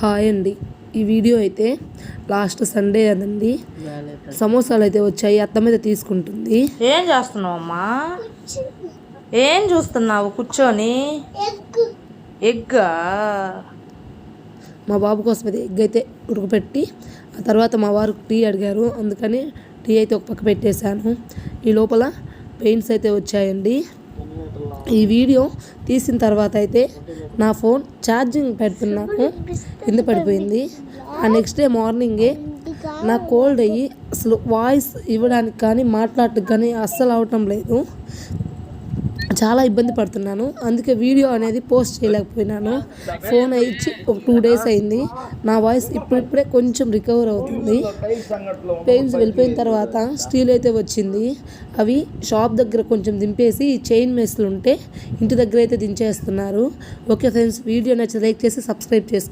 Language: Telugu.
హాయ్ అండి. ఈ వీడియో అయితే లాస్ట్ సండే అదండి. సమోసాలు అయితే వచ్చాయి అత్త మీద తీసుకుంటుంది. ఏం చేస్తున్నావు అమ్మా ఏం చూస్తున్నావు కూర్చొని? ఎగ్గా. మా బాబు కోసం అయితే ఎగ్ అయితే ఉడకపెట్టి ఆ తర్వాత మా వారు టీ అడిగారు. అందుకని టీ అయితే ఒక పక్క పెట్టేశాను. ఈ లోపల పెయింట్స్ అయితే వచ్చాయండి. ఈ వీడియో తీసిన తర్వాత అయితే నా ఫోన్ ఛార్జింగ్ పెడుతున్నాను. కింద పడిపోయింది. ఆ నెక్స్ట్ డే మార్నింగే నా కోల్డ్ అయ్యి అసలు వాయిస్ ఇవ్వడానికి కానీ మాట్లాడటానికి కానీ అస్సలు అవటం లేదు. చాలా ఇబ్బంది పడుతున్నాను. అందుకే వీడియో అనేది పోస్ట్ చేయలేకపోయినాను. ఫోన్ ఇచ్చి ఒక టూ డేస్ అయింది. నా వాయిస్ ఇప్పుడిప్పుడే కొంచెం రికవర్ అవుతుంది. పెయిన్స్ వెళ్ళిపోయిన తర్వాత స్టీల్ అయితే వచ్చింది. అవి షాప్ దగ్గర కొంచెం దింపేసి చైన్ మెస్లు ఉంటే ఇంటి దగ్గర అయితే దించేస్తున్నారు. ఓకే ఫ్రెండ్స్ వీడియో నచ్చితే లైక్ చేసి సబ్స్క్రైబ్ చేసుకోండి.